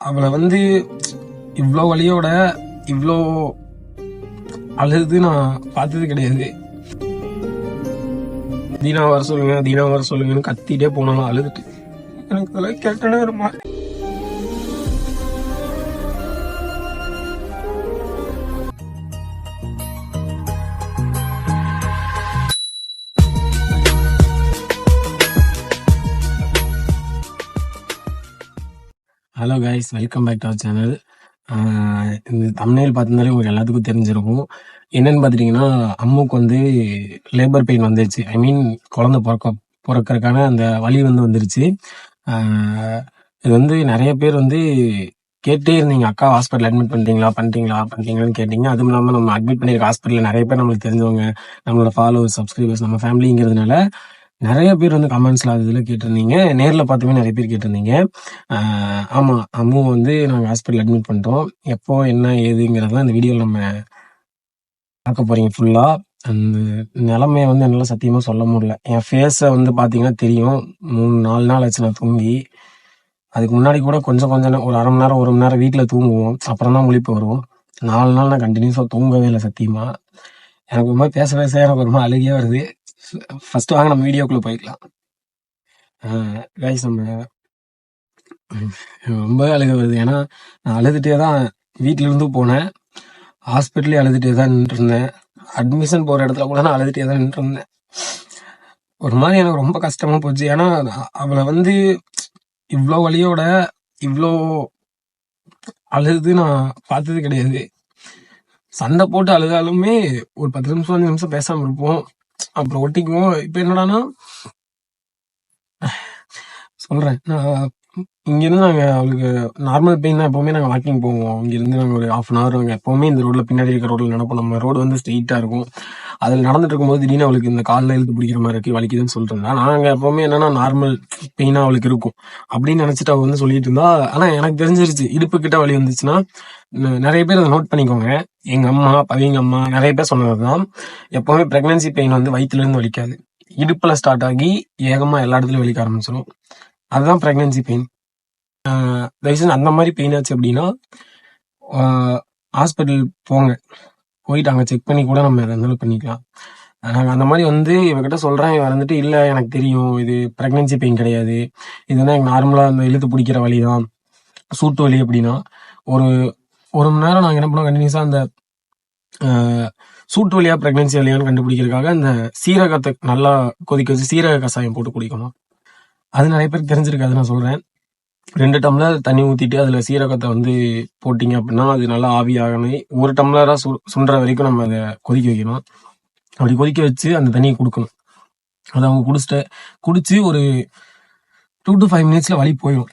அவளை வந்து இவ்வளோ வழியோட இவ்வளோ அழுது நான் பார்த்தது கிடையாது. தீனா வர சொல்லுங்க தீனா வர சொல்லுங்கன்னு கத்திட்டே போனாலும் அழுதுட்டு. எனக்கு அதெல்லாம் கேட்டனே நேரமா hello guys welcome back to our channel இந்த தமிழில் பார்த்திருந்தாலே உங்களுக்கு எல்லாத்துக்கும் தெரிஞ்சிருக்கும். என்னன்னு பார்த்துட்டிங்கன்னா அம்முக்கு வந்து லேபர் பெயின் வந்துருச்சு. ஐ மீன் குழந்தை பிறக்க பிறக்கிறதுக்கான அந்த வழி வந்து வந்துருச்சு. இது வந்து நிறைய பேர் வந்து கேட்டே இருந்தீங்க. அக்கா ஹாஸ்பிட்டல் அட்மிட் பண்ணிட்டீங்களா? பண்ணிட்டீங்களா? பண்ணிட்டீங்களான்னு கேட்டீங்க. அதுவும் இல்லாமல் நம்ம அட்மிட் பண்ணியிருக்க ஹாஸ்பிட்டலில் நிறைய பேர் நம்மளுக்கு தெரிஞ்சவங்க நம்மளோட ஃபாலோவர்ஸ் சப்ஸ்கிரைபர்ஸ் நம்ம ஃபேமிலிங்கிறதுனால நிறைய பேர் வந்து கமெண்ட்ஸில் அது இதில் கேட்டிருந்தீங்க. நேரில் பார்த்துமே நிறைய பேர் கேட்டிருந்தீங்க. ஆமாம் அம்மு வந்து நாங்கள் ஹாஸ்பிட்டல் அட்மிட் பண்ணிட்டோம். எப்போ என்ன ஏதுங்கிறத இந்த வீடியோவில் நம்ம பார்க்க போகிறீங்க ஃபுல்லாக அந்த நிலமையை வந்து என்னால் சத்தியமாக சொல்ல முடியல. என் ஃபேஸை வந்து பார்த்தீங்கன்னா தெரியும். மூணு நாலு நாள் ஆச்சு நான் தூங்கி. அதுக்கு முன்னாடி கூட கொஞ்சம் கொஞ்சம் ஒரு அரை மணி நேரம் ஒரு மணி நேரம் வீட்டில் தூங்குவோம். அப்புறம் தான் முழிப்பு வரும். நாலு நாள் நான் கண்டினியூஸாக தூங்கவே இல்லை சத்தியமாக எனக்கு ஒரு மாதிரி பேச பேச எனக்கு ஒரு மாதிரி அழுகியே வருது. ஃபஸ்ட்டு வாங்க நம்ம வீடியோக்குள்ளே போய்க்கலாம். கைஸ் நம்ம ரொம்ப அழுக வருது ஏன்னா நான் அழுதுகிட்டே தான் வீட்டிலேருந்து போனேன். ஹாஸ்பிட்டலே அழுதுகிட்டே தான் நின்றுருந்தேன் அட்மிஷன் போகிற இடத்துல கூட நான் அழுதுகிட்டே தான் நின்றுருந்தேன் ஒரு மாதிரி எனக்கு ரொம்ப கஷ்டமா போச்சு. ஏன்னா அவளை வந்து இவ்வளோ வழியோட இவ்வளோ அழுது நான் பார்த்தது கிடையாது. சண்டை போட்டு அழுதாலுமே ஒரு பத்து நிமிஷம் அஞ்சு நிமிஷம் பேசாமல் இருப்போம். அப்புறம் ஒட்டிக்குவோம். இப்போ என்னடானா சொல்றேன். நான் இங்கேருந்து நாங்கள் அவளுக்கு நார்மல் பெயின் தான் எப்போவுமே நாங்கள் வாக்கிங் போவோம். இங்கேருந்து நாங்கள் ஒரு ஹாஃப் அன் ஹவர் நாங்கள் எப்போவுமே இந்த ரோட்டில் பின்னாடி இருக்க ரோட்டில் நடப்போம். நம்ம ரோடு வந்து ஸ்ட்ரெயிட்டாக இருக்கும். அதில் நடந்துட்டு இருக்கும்போது திடீர்னு அவளுக்கு இந்த காலில் இழுத்து பிடிக்கிற மாதிரி இருக்கு வலிக்குதுன்னு சொல்லிட்டு இருந்தா நாங்கள் எப்போவுமே என்னன்னா நார்மல் பெயினாக அவளுக்கு இருக்கும். அப்படின்னு நினச்சிட்டு அவள் வந்து சொல்லிட்டு இருந்தா ஆனால் எனக்கு தெரிஞ்சிருச்சு இடுப்பு கிட்ட வலி வந்துச்சுன்னா நிறைய பேர் அதை நோட் பண்ணிக்கோங்க. எங்கள் அம்மா பவிங்க அம்மா நிறைய பேர் சொன்னது தான் எப்போவுமே ப்ரெக்னன்சி பெயின் வந்து வயிற்றுலேருந்து வலிக்காது. இடுப்பில் ஸ்டார்ட் ஆகி ஏகமாக எல்லா இடத்துலையும் வலிக்க ஆரம்பிச்சிடும் அதுதான் ப்ரெக்னன்சி பெயின் தயவுசெய்து அந்த மாதிரி பெயின் ஆச்சு அப்படின்னா ஹாஸ்பிட்டல் போங்க. போயிட்டு அங்கே செக் பண்ணி கூட நம்ம எதை இருந்தாலும் பண்ணிக்கலாம். நாங்கள் அந்த மாதிரி வந்து இவகிட்ட சொல்கிறேன் இவன் வந்துட்டு இல்லை எனக்கு தெரியும். இது ப்ரெக்னென்சி பெயின் கிடையாது. இது வந்து எனக்கு நார்மலாக அந்த இழுத்து பிடிக்கிற வழி தான் சூட்டு வலி அப்படின்னா ஒரு ஒரு மணி நேரம் நாங்கள் என்ன பண்ணோம் கண்டினியூஸாக அந்த சூட்டு வழியாக ப்ரெக்னென்சி வழியான்னு கண்டுபிடிக்கிறதுக்காக அந்த சீரகத்தை நல்லா கொதிக்க வச்சு சீரக கஷாயம் போட்டு குடிக்கணும். அது நிறைய பேருக்கு தெரிஞ்சிருக்காது நான் சொல்கிறேன் ரெண்டு டம்ளர் தண்ணி ஊத்திட்டு அதுல சீரகத்தை வந்து போட்டீங்க அப்படின்னா அது நல்லா ஆவியாகணும் ஒரு டம்ளரா சு சுண்டுற வரைக்கும் நம்ம அதை கொதிக்க வைக்கணும். அப்படி கொதிக்க வச்சு அந்த தண்ணியை கொடுக்கணும். அதை அவங்க குடிச்சிட்டு குடிச்சு ஒரு டூ டு ஃபைவ் மினிட்ஸ்ல வலி போயிடும்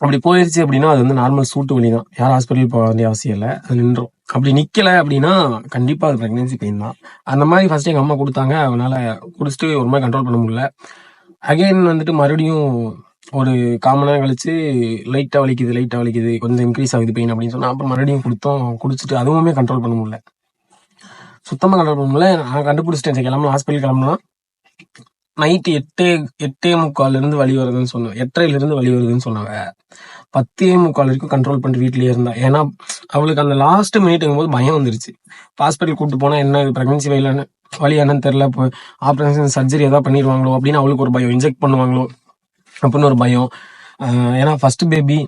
அப்படி போயிடுச்சு அப்படின்னா அது வந்து நார்மல் சூட்டு வலி தான். யாரும் ஹாஸ்பிட்டல் போக வேண்டிய அவசியம் இல்லை. அது நின்றோம் அப்படி நிக்கல அப்படின்னா கண்டிப்பா அது பிரெக்னன்சி பெயின் தான். அந்த மாதிரி ஃபர்ஸ்ட் எங்க அம்மா கொடுத்தாங்க. அதனால குடிச்சிட்டு ஒரு மாதிரி கண்ட்ரோல் பண்ண முடியல. அகைன் வந்துட்டு மறுபடியும் ஒரு காமன் நேரம் கழிச்சு லைட்டாக வலிக்குது லைட்டாக வலிக்குது கொஞ்சம் இன்க்ரீஸ் ஆகுது பெயின் அப்படின்னு சொன்னால் அப்புறம் மறுபடியும் கொடுத்தோம் குடிச்சிட்டு அதுவுமே கண்ட்ரோல் பண்ண முடியல. சுத்தமாக கண்ட்ரோல் பண்ண முடியல. நான் கண்டுபிடிச்சிட்டேன். சரி கிளம்பலாம். ஹாஸ்பிட்டல் கிளம்பலாம் நைட்டு எட்டே எட்டே முக்கால்லேருந்து வழி வருதுன்னு சொன்னேன் எட்டரைல வழி வலி வருதுன்னு சொன்னாங்க பத்தே முக்கால் வரைக்கும் கண்ட்ரோல் பண்ணிட்டு வீட்லயே இருந்தா. ஏன்னா அவளுக்கு அந்த லாஸ்ட் மினிட்டுங்கும் போது பயம் வந்துருச்சு. ஹாஸ்பிட்டல் கூப்பிட்டு போனால் என்ன ப்ரெக்னன்சி வயலான்னு வழி என்னன்னு தெரில இப்போ ஆப்ரேஷன் சர்ஜரி எதாவது பண்ணிடுவாங்களோ அப்படின்னு அவளுக்கு ஒரு பயம். இன்ஜெக்ட் பண்ணுவாங்களோ அப்படின்னு ஒரு பயம். ஏன்னா ஃபர்ஸ்ட் பேபி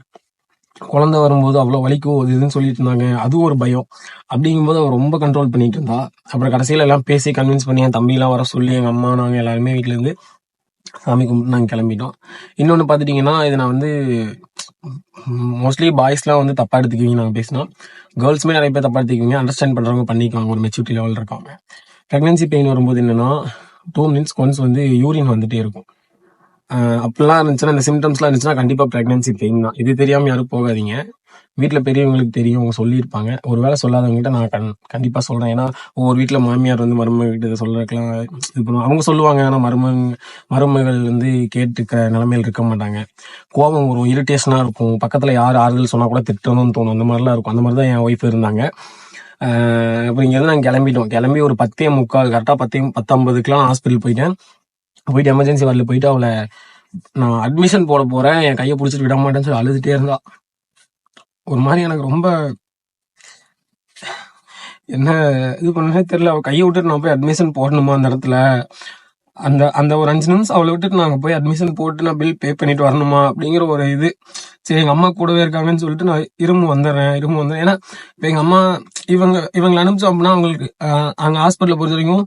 குழந்தை வரும்போது அவ்வளோ வலிக்கும் அது இதுன்னு சொல்லிட்டு இருந்தாங்க. அது ஒரு பயம். அப்படிங்கும்போது அவர் ரொம்ப கண்ட்ரோல் பண்ணிட்டு இருந்தா. அப்புறம் கடைசியில எல்லாம் பேசி கன்வின்ஸ் பண்ணி என் தம்பிலாம் வர சொல்லி எங்கள் அம்மா நாங்கள் எல்லாருமே வீட்டிலேருந்து சாமி கும்பிட்டு நாங்கள் கிளம்பிட்டோம். இன்னொன்று பார்த்துட்டிங்கன்னா இது நான் வந்து மோஸ்ட்லி பாய்ஸ்லாம் வந்து தப்பா எடுத்துக்குவீங்க நாங்கள் பேசினா. கேர்ள்ஸுமே நிறைய பேர் தப்பா எடுத்துக்குவீங்க. அண்டர்ஸ்டாண்ட் பண்ணுறவங்க பண்ணிக்குவாங்க. ஒரு மெச்சூரிட்டி லெவல் இருக்காங்க ப்ரெக்னன்சி பெயின் வரும்போது என்னன்னா டூ மினிட்ஸ் ஒன்ஸ் வந்து யூரின் வந்துட்டே இருக்கும். அப்படிலாம் இருந்துச்சுன்னா இந்த சிம்டம்ஸ்லாம் இருந்துச்சுன்னா கண்டிப்பாக ப்ரெக்னன்சி பெயின் தான். இது தெரியாமல் யாரும் போகாதீங்க. வீட்டில் பெரியவங்களுக்கு தெரியும் அவங்க சொல்லியிருப்பாங்க. ஒரு வேளை சொல்லாதவங்ககிட்ட நான் கண் கண்டிப்பாக சொல்கிறேன் ஏன்னா ஒவ்வொரு வீட்டில் மாமியார் வந்து மருமகிட்ட இதை சொல்றதுக்கெல்லாம் இது பண்ணுவாங்க. அவங்க சொல்லுவாங்க ஆனால் மருமக மருமகள் வந்து கேட்டுக்க நிலைமையில இருக்க மாட்டாங்க. கோபம் வரும் இரிட்டேஷனாக இருக்கும். பக்கத்தில் யார் ஆறுதல் சொன்னால் கூட திட்டணும்னு தோணும். அந்த மாதிரிலாம் இருக்கும். அந்த மாதிரி தான் என் ஒய்ஃப் இருந்தாங்க. அப்புறம் இங்கேருந்து நாங்கள் கிளம்பிட்டோம். கிளம்பி ஒரு பத்தே முக்கால் கரெக்டாக பத்தே பத்தொம்பதுக்கெலாம் ஹாஸ்பிட்டல் போயிட்டேன். போயிட்டு எமர்ஜென்சி வார்டில் போயிட்டு அவளை நான் அட்மிஷன் போட போறேன். என் கையை பிடிச்சிட்டு விட மாட்டேன்னு சொல்லி அழுதுட்டே இருந்தா. ஒரு மாதிரி எனக்கு ரொம்ப என்ன இது பண்ணனே தெரியல. அவள் கையை விட்டுட்டு நான் போய் அட்மிஷன் போடணுமா அந்த இடத்துல? அந்த அந்த ஒரு அஞ்சு நிமிஷம் அவளை விட்டுட்டு நாங்கள் போய் அட்மிஷன் போட்டு நான் பில் பே பண்ணிட்டு வரணுமா அப்படிங்கிற ஒரு இது. சரி எங்கள் அம்மா கூடவே இருக்காங்கன்னு சொல்லிட்டு நான் இரும்பு வந்துடுறேன் இரும்பு வந்துடுறேன். ஏன்னா இப்போ எங்கள் அம்மா இவங்க இவங்களை அனுப்பிச்சோம் அப்படின்னா அவங்களுக்கு அங்கே ஹாஸ்பிட்டலில் பொறுத்த வரைக்கும்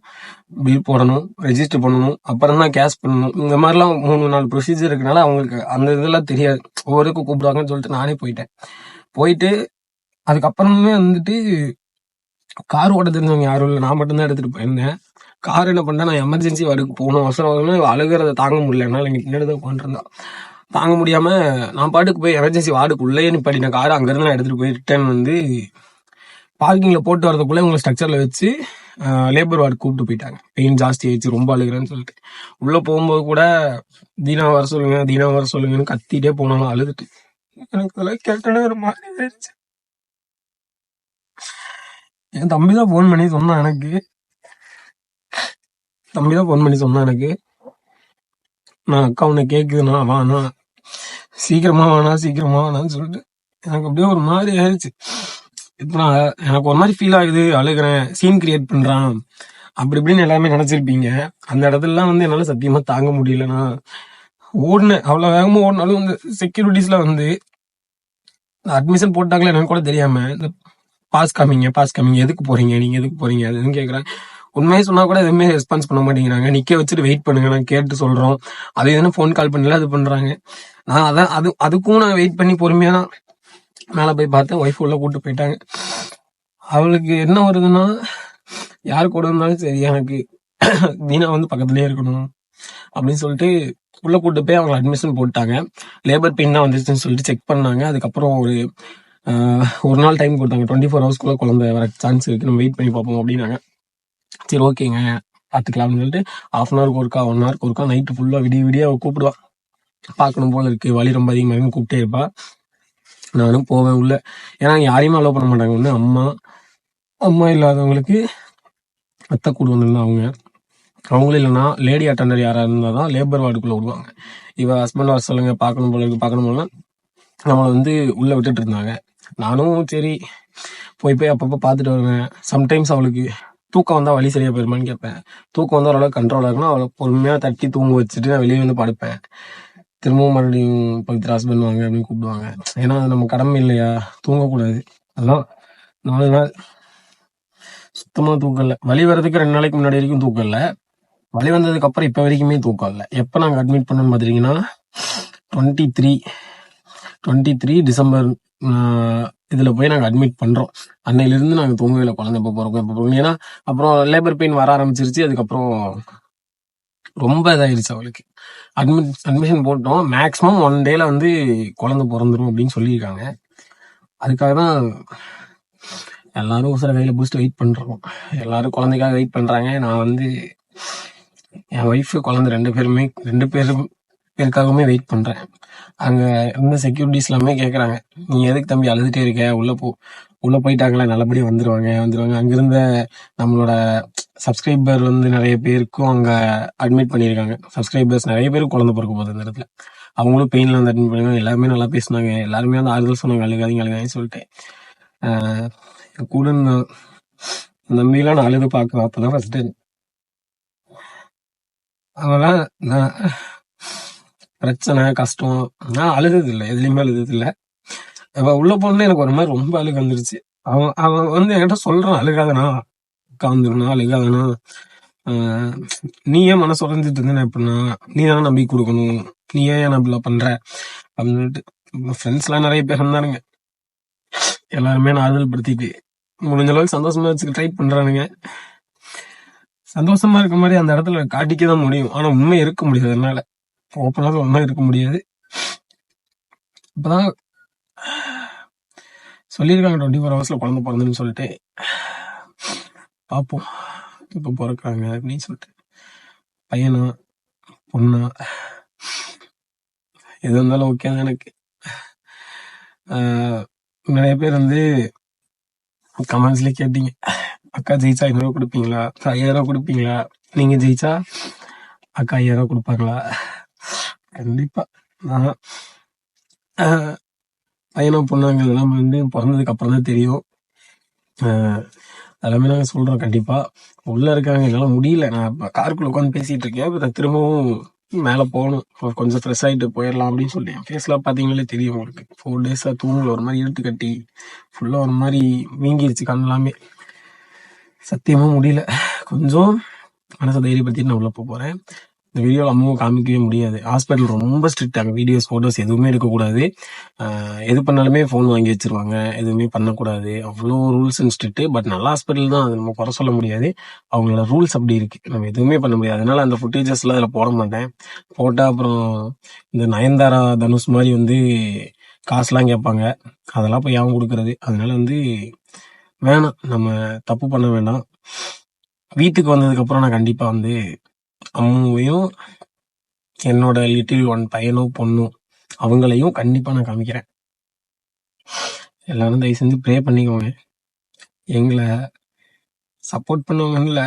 பில் போடணும் ரெஜிஸ்டர் பண்ணணும் அப்புறம் தான் கேஷ் பண்ணணும். இந்த மாதிரிலாம் மூணு நாலு ப்ரொசீஜர் இருக்கனால அவங்களுக்கு அந்த இதெல்லாம் தெரியாது. ஒவ்வொருக்கும் கூப்பிடுவாங்கன்னு சொல்லிட்டு நானே போயிட்டேன். போயிட்டு அதுக்கப்புறமே வந்துட்டு கார் ஓட்ட தெரிஞ்சவங்க யாரும் இல்லை. நான் மட்டும்தான் எடுத்துகிட்டு போயிருந்தேன். கார் என்ன பண்ணேன் நான் எமர்ஜென்சி வரைக்கும் போகணும். அவசரம் அவசரம்னு அழுகிறத தாங்க முடியல. என்னால இங்க பின்னாடி தான் உட்காந்துருந்தா தாங்க முடியாமல் நான் பாட்டுக்கு போய் எமர்ஜென்சி வார்டுக்கு உள்ளே நான் கார் அங்கேருந்து நான் எடுத்துகிட்டு போய் ரிட்டர்ன் வந்து பார்க்கிங்கில் போட்டு வரதுக்குள்ளே உங்களை ஸ்ட்ரக்சரில் வச்சு லேபர் வார்டு கூப்பிட்டு போயிட்டாங்க. பெயின் ஜாஸ்தி ஆயிடுச்சு ரொம்ப அழுகிறேன்னு சொல்லிட்டு. உள்ளே போகும்போது கூட தீனா வர சொல்லுங்க தீனா வர சொல்லுங்கன்னு கத்திட்டே போனாலும் அழுதுட்டு. எனக்கு அதெல்லாம் கேட்டோன்னே ஒரு மாதிரி ஆயிடுச்சு. என் தம்பி தான் ஃபோன் பண்ணி சொன்னான் எனக்கு. தம்பி தான் ஃபோன் பண்ணி சொன்னான் எனக்கு. நான் அக்கா உன்னை கேட்குதுண்ணா வாண்ணா சீக்கிரமா வாண்ணா சீக்கிரமா வாண்ணான்னு சொல்லிட்டு எனக்கு அப்படியே ஒரு மாதிரி ஆயிடுச்சு இப்போ நான் எனக்கு ஒரு மாதிரி ஃபீல் ஆகுது அழுகிறேன் சீன் கிரியேட் பண்ணுறான் அப்படி இப்படின்னு எல்லாமே நினச்சிருப்பீங்க. அந்த இடத்துலலாம் வந்து என்னால் சத்தியமாக தாங்க முடியலண்ணா ஓடினேன் அவ்வளோ வேகமாக ஓடினாலும் இந்த செக்யூரிட்டிஸில் வந்து அட்மிஷன் போட்டாங்களே எனக்கு கூட தெரியாமல் இந்த பாஸ் காமிங்க பாஸ் காமிங்க எதுக்கு போகிறீங்க நீங்கள் எதுக்கு போகிறீங்க அதுன்னு கேட்குறேன் உண்மையை சொன்னா கூட எதுவுமே ரெஸ்பான்ஸ் பண்ண மாட்டேங்கிறாங்க. நிக்க வச்சுட்டு வெயிட் பண்ணுங்க. நான் கேட்டு சொல்றோம். அது எதுனா ஃபோன் கால் பண்ணல அது பண்றாங்க. நான் அதான் அது அதுக்கும் நான் வெயிட் பண்ணி பொறுமையா மேலே மேல போய் பார்த்தேன். ஒய்ஃப் உள்ள கூட்டு போயிட்டாங்க. அவளுக்கு என்ன வருதுன்னா யார் கூட இருந்தாலும் சரி எனக்கு தீனா வந்து பக்கத்துலயே இருக்கணும் அப்படின்னு சொல்லிட்டு உள்ள கூட்டு போய் அவங்க அட்மிஷன் போட்டாங்க. லேபர் பெயின் தான் வந்துச்சுன்னு சொல்லிட்டு செக் பண்ணாங்க. அதுக்கப்புறம் ஒரு ஒரு நாள் டைம் கொடுத்தாங்க. டுவெண்ட்டி ஃபோர் ஹவர்ஸ்க்குள்ள குழந்தை வர சான்ஸ் இருக்கு. நம்ம வெயிட் பண்ணி பார்ப்போம் அப்படின்னாங்க. சரி ஓகேங்க. பார்த்துக்கலாம்னு சொல்லிட்டு ஹாஃப் அன் ஹவருக்கு ஒருக்கா ஒன் ஹவருக்கு ஒருக்கா நைட்டு ஃபுல்லாக விடிய விடிய அவள் கூப்பிடுவா. பார்க்கணும் போல இருக்கு. வலி ரொம்ப அதிகமாக கூப்பிட்டே இருப்பா. நானும் போவேன் உள்ள. ஏன்னா யாரையுமே அலோவ் பண்ண மாட்டாங்க. ஒன்று அம்மா அம்மா இல்லாதவங்களுக்கு அத்தை கூட வந்திருந்தா அவங்க. அவங்களும் இல்லைன்னா லேடி அட்டண்டர் யாராக இருந்தால் தான் லேபர் வார்டுக்குள்ளே விடுவாங்க. இவ ஹஸ்பண்ட் வர சொல்லுங்க. பார்க்கணும் போல இருக்கு. பார்க்கணும் போல நம்மளை வந்து உள்ளே விட்டுட்டு இருந்தாங்க. நானும் சரி போய் போய் அப்பப்போ பார்த்துட்டு வருவேன். சம்டைம்ஸ் அவளுக்கு தூக்கம் வந்தால் வழி சரியாக போயிருமான்னு கேட்பேன். தூக்கம் வந்தால் ஓரளவுக்கு கண்ட்ரோல் ஆகணும் அவளை பொறுமையாக தட்டி தூங்க வச்சுட்டு நான் வெளியே வந்து படுப்பேன். திரும்பவும் மறுபடியும் பவித்ரா ஹஸ்பண்ட் வாங்க அப்படின்னு கூப்பிடுவாங்க. ஏன்னா அது நம்ம கடமை இல்லையா? தூங்கக்கூடாது. அதான் நாலு நாள் சுத்தமாக தூக்கம் இல்லை. வலி வர்றதுக்கு ரெண்டு நாளைக்கு முன்னாடி வரைக்கும் தூக்கம் இல்லை. வலி வந்ததுக்கு அப்புறம் இப்போ வரைக்குமே தூக்கம் இல்லை. எப்போ நாங்கள் அட்மிட் பண்ணோம்னு பார்த்தீங்கன்னா twenty three twenty three December இதில் போய் நாங்கள் அட்மிட் பண்ணுறோம் அன்னையிலேருந்து நாங்கள் நாங்க தூங்கவே குழந்தை எப்போ போகிறோம் எப்போ போகிறோம் ஏன்னா அப்புறம் லேபர் பெயின் வர ஆரம்பிச்சிருச்சு. அதுக்கப்புறம் ரொம்ப இதாயிருச்சு அவளுக்கு. அட்மிட் அட்மிஷன் போட்டோம். மேக்ஸிமம் ஒன் டேல வந்து குழந்தை பிறந்துடும் அப்படின்னு சொல்லியிருக்காங்க. அதுக்காக தான் எல்லாரும் உசர கையில் பிடிச்சிட்டு வெயிட் பண்ணுறோம் எல்லாரும் குழந்தைக்காக வெயிட் பண்ணுறாங்க நான் வந்து என் ஒய்ஃப் குழந்தை ரெண்டு பேருமே ரெண்டு பேரும் பேருக்காகவுமே வெயிட் பண்ணுறேன் அங்கே இருந்த செக்யூரிட்டிஸ் எல்லாமே கேட்குறாங்க நீ எதுக்கு தம்பி அழுதுட்டே இருக்க? உள்ளே போ. உள்ளே போயிட்டாங்களே? நல்லபடியாக வந்துருவாங்க வந்துடுவாங்க அங்கேருந்த நம்மளோட சப்ஸ்கிரைபர் வந்து நிறைய பேருக்கும் அங்கே அட்மிட் பண்ணியிருக்காங்க. சப்ஸ்கிரைபர்ஸ் நிறைய பேருக்கு குழந்தை பிறக்க போகுது அந்த இடத்துல. அவங்களும் பெயினில் வந்து அட்மிட் பண்ணியிருக்காங்க எல்லாருமே நல்லா பேசினாங்க. எல்லாருமே வந்து ஆறுதல் சொன்னாங்க. அழுகாதீங்க அழுகாதீங்கன்னு சொல்லிட்டு. கூட இருந்த நம்பிலாம் நான் அழுது பார்க்குறேன். அப்போதான் ஃபர்ஸ்ட் டைம் அதெல்லாம் நான் பிரச்சனை கஷ்டம். நான் அழுதது இல்லை எதுலையுமே அழுதது இல்லை. இப்போ உள்ள போனே எனக்கு ஒரு மாதிரி ரொம்ப அழுக வந்துருச்சு. அவன் அவன் வந்து என்கிட்ட சொல்றான் அழுகாதனா உட்காந்துருனா அழுகாதனா நீ ஏன் மனசு உறைஞ்சிட்டு இருந்தேன் எப்படின்னா நீ தானே நம்பி கொடுக்கணும். நீ ஏன் ஏன் அப்படிலாம் பண்ற? அப்படின்னு சொல்லிட்டு நிறைய பேர் இருந்தானுங்க. எல்லாருமே நான் ஆறுதல் படுத்திட்டு முடிஞ்ச அளவுக்கு சந்தோஷமா வச்சுக்க ட்ரை பண்றானுங்க. சந்தோஷமா இருக்க மாதிரி அந்த இடத்துல காட்டிக்க தான் முடியும். ஆனா உண்மை இருக்க முடியாது அதனால. ஓப்பனாக ஒன்றா இருக்க முடியாது. இப்பதான் சொல்லியிருக்காங்க டுவெண்ட்டி ஃபோர் ஹவர்ஸில் குழந்த பிறந்துன்னு சொல்லிட்டு. பார்ப்போம் இப்போ பிறக்கிறாங்க அப்படின்னு சொல்லிட்டு. பையனா பொண்ணா எது இருந்தாலும் ஓகே தான் எனக்கு. நிறைய பேர் வந்து கமெண்ட்ஸ்லேயே கேட்டீங்க. அக்கா ஜெயிச்சா ஐநூறுவா கொடுப்பீங்களா? ஐயாயிரம் ரூபா கொடுப்பீங்களா? நீங்கள் ஜெயிச்சா அக்கா ஐயாயிரம் ரூபா கொடுப்பாங்களா? கண்டிப்பா. நான் ஆஹ் பையனா வந்து பிறந்ததுக்கு அப்புறம் தான் தெரியும். ஆஹ் எல்லாமே நாங்கள் சொல்கிறோம் கண்டிப்பாக உள்ளே இருக்காங்க என்னால் முடியல. நான் இப்போ காருக்குள்ளே உட்காந்து பேசிகிட்டு இருக்கேன். இப்போ திரும்பவும் மேலே போகணும். ஒரு கொஞ்சம் ஃப்ரெஷ் ஆகிட்டு போயிடலாம் அப்படின்னு சொல்லி. என் ஃபேஸ்லாம் பார்த்தீங்களே தெரியும் உங்களுக்கு. ஃபோர் டேஸாக தூங்கல ஒரு மாதிரி இழுத்து கட்டி ஃபுல்லாக ஒரு மாதிரி வீங்கிருச்சு கண்ணெல்லாமே சத்தியமாக முடியல. கொஞ்சம் மனசை தைரியப்படுத்திட்டு நான் உள்ளே போகிறேன் இந்த வீடியோவில் அம்மாவும் காமிக்கவே முடியாது. ஹாஸ்பிட்டல் ரொம்ப ஸ்ட்ரிக்ட் அங்கே வீடியோஸ் ஃபோட்டோஸ் எதுவுமே எடுக்கக்கூடாது. எது பண்ணாலுமே ஃபோன் வாங்கி வச்சிருவாங்க. எதுவுமே பண்ணக்கூடாது. அவ்வளோ ரூல்ஸ் அண்ட் பட் நல்ல ஹாஸ்பிட்டல் தான். அது நம்ம குறை சொல்ல முடியாது. அவங்களோட ரூல்ஸ் அப்படி இருக்குது நம்ம எதுவுமே பண்ண முடியாது. அதனால் அந்த ஃபுட்டேஜஸ்லாம் அதில் போட மாட்டேன். போட்டால் அப்புறம் இந்த நயன்தாரா தனுஷ் மாதிரி வந்து காசுலாம் கேட்பாங்க. அதெல்லாம் போய் யாவும் கொடுக்குறது. அதனால வந்து வேணாம். நம்ம தப்பு பண்ண வேண்டாம் வீட்டுக்கு வந்ததுக்கப்புறம் நான் கண்டிப்பாக வந்து அம்முவையும் என்னோட லிட்டில் ஒன் பையனோ பொண்ணோ அவங்களையும் கண்டிப்பாக நான் காமிக்கிறேன். எல்லாரும் தயவு செஞ்சு ப்ரே பண்ணிக்கோங்க. எங்களை சப்போர்ட் பண்ணுவாங்கன்னு இல்லை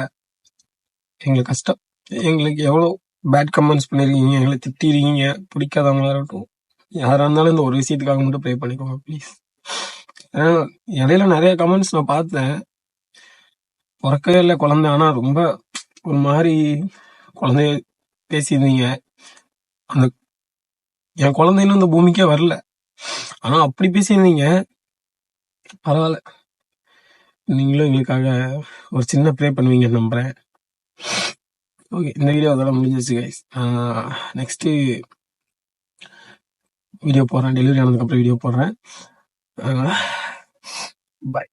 எங்களுக்கு கஷ்டம் எங்களுக்கு எவ்வளோ பேட் கமெண்ட்ஸ் பண்ணியிருக்கீங்க எங்களை திட்டிருக்கீங்க பிடிக்காதவங்களா இருக்கட்டும் யாராக இருந்தாலும் இந்த ஒரு விஷயத்துக்காக மட்டும் ப்ரே பண்ணிக்கோங்க ப்ளீஸ் இடையில நிறைய கமெண்ட்ஸ் நான் பார்த்தேன். பிறக்கவே இல்லை குழந்தை ஆனால் ரொம்ப ஒரு மாதிரி குழந்தைய பேசியிருந்தீங்க அந்த என் குழந்தை இன்னும் இந்த பூமிக்கே வரல. ஆனா அப்படி பேசியிருந்தீங்க பரவாயில்ல. நீங்களும் எங்களுக்காக ஒரு சின்ன ப்ரே பண்ணுவீங்கன்னு நம்புறேன். ஓகே இந்த வீடியோ அதோட முடிஞ்சிச்சு கைஸ் நெக்ஸ்ட்டு வீடியோ போடுறேன். டெலிவரி ஆனதுக்கப்புறம் வீடியோ போடுறேன். பாய்